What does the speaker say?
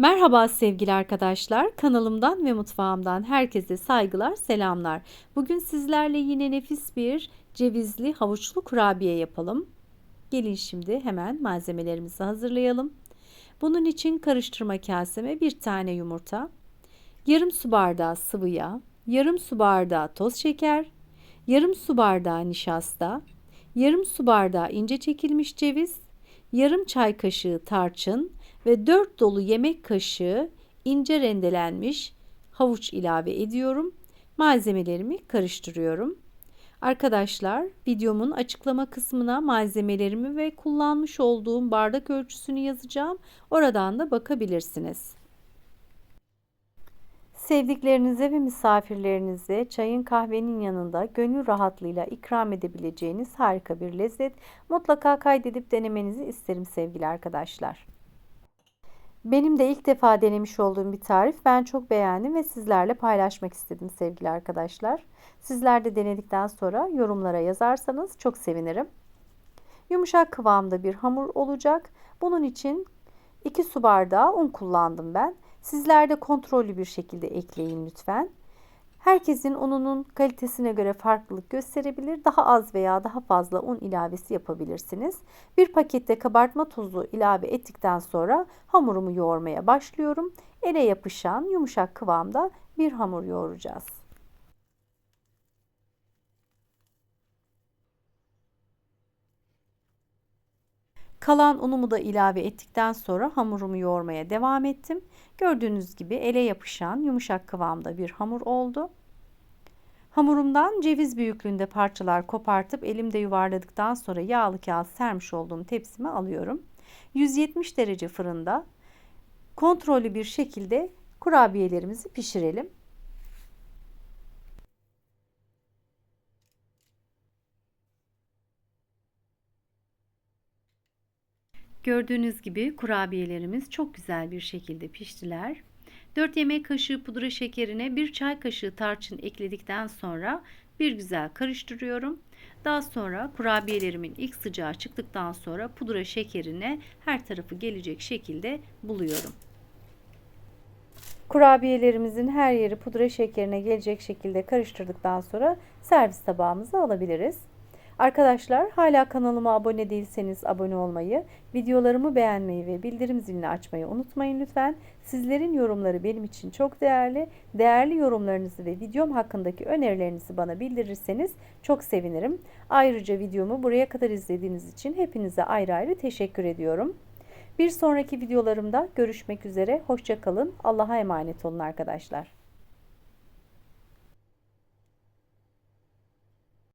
Merhaba sevgili arkadaşlar. Kanalımdan ve mutfağımdan herkese saygılar, selamlar. Bugün sizlerle yine nefis bir cevizli havuçlu kurabiye yapalım. Gelin şimdi hemen malzemelerimizi hazırlayalım. Bunun için karıştırma kaseme bir tane yumurta, yarım su bardağı sıvı yağ, yarım su bardağı toz şeker, yarım su bardağı nişasta, yarım su bardağı ince çekilmiş ceviz, yarım çay kaşığı tarçın, ve 4 dolu yemek kaşığı ince rendelenmiş havuç ilave ediyorum. Malzemelerimi karıştırıyorum. Arkadaşlar videomun açıklama kısmına malzemelerimi ve kullanmış olduğum bardak ölçüsünü yazacağım. Oradan da bakabilirsiniz. Sevdiklerinize ve misafirlerinize çayın kahvenin yanında gönül rahatlığıyla ikram edebileceğiniz harika bir lezzet. Mutlaka kaydedip denemenizi isterim sevgili arkadaşlar. Benim de ilk defa denemiş olduğum bir tarif. Ben çok beğendim ve sizlerle paylaşmak istedim sevgili arkadaşlar. Sizler de denedikten sonra yorumlara yazarsanız çok sevinirim. Yumuşak kıvamda bir hamur olacak. Bunun için 2 su bardağı un kullandım ben. Sizler de kontrollü bir şekilde ekleyin lütfen. Herkesin ununun kalitesine göre farklılık gösterebilir. Daha az veya daha fazla un ilavesi yapabilirsiniz. Bir pakette kabartma tozu ilave ettikten sonra hamurumu yoğurmaya başlıyorum. Ele yapışan yumuşak kıvamda bir hamur yoğuracağız. Kalan unumu da ilave ettikten sonra hamurumu yoğurmaya devam ettim. Gördüğünüz gibi ele yapışan yumuşak kıvamda bir hamur oldu. Hamurumdan ceviz büyüklüğünde parçalar kopartıp elimde yuvarladıktan sonra yağlı kağıt sermiş olduğum tepsime alıyorum. 170 derece fırında kontrollü bir şekilde kurabiyelerimizi pişirelim. Gördüğünüz gibi kurabiyelerimiz çok güzel bir şekilde piştiler. 4 yemek kaşığı pudra şekerine 1 çay kaşığı tarçın ekledikten sonra bir güzel karıştırıyorum. Daha sonra kurabiyelerimin ilk sıcağı çıktıktan sonra pudra şekerine her tarafı gelecek şekilde buluyorum. Kurabiyelerimizin her yeri pudra şekerine gelecek şekilde karıştırdıktan sonra servis tabağımıza alabiliriz. Arkadaşlar hala kanalıma abone değilseniz abone olmayı, videolarımı beğenmeyi ve bildirim zilini açmayı unutmayın lütfen. Sizlerin yorumları benim için çok değerli. Değerli yorumlarınızı ve videom hakkındaki önerilerinizi bana bildirirseniz çok sevinirim. Ayrıca videomu buraya kadar izlediğiniz için hepinize ayrı ayrı teşekkür ediyorum. Bir sonraki videolarımda görüşmek üzere. Hoşçakalın. Allah'a emanet olun arkadaşlar.